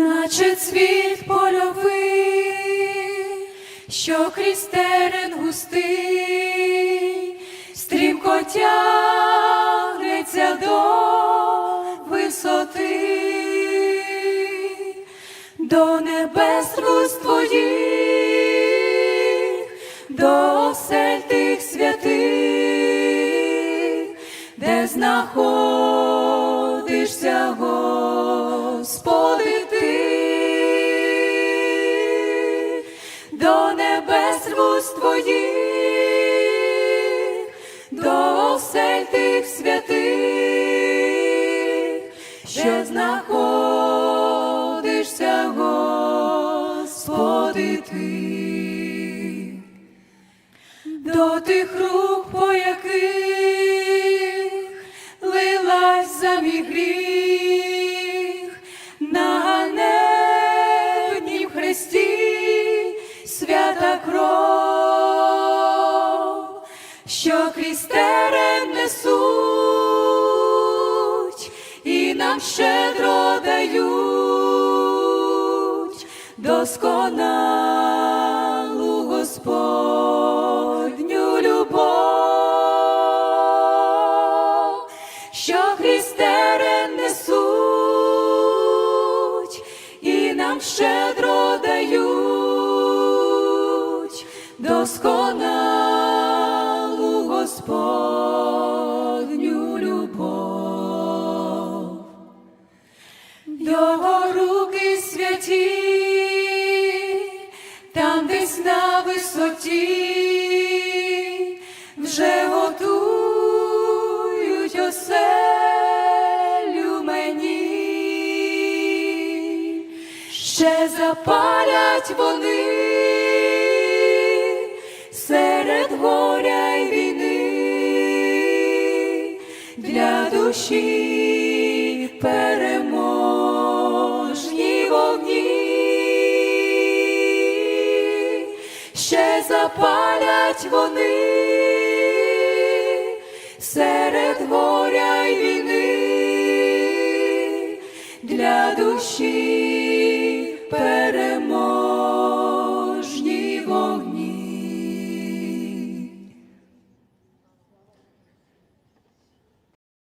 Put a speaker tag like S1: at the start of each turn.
S1: наче цвіт польовий, що крізь густий, стрімко тягнеться до висоти, до небес рвусь твоїх, до осель тих святих, де знаходишся, до небес рвусь твоїх, до осель тих святих, що знаходишся, Господи, ти. До тих свята кров, що крізь несуть і нам щедро дають досконалу Господню любов, що крізь несуть і нам щедро дають досконалу Господню любов. Його руки святі, там десь на висоті, вже готують оселю мені, ще запалять вони для душі переможні вогні, ще запалять вони серед горя й війни. Для душі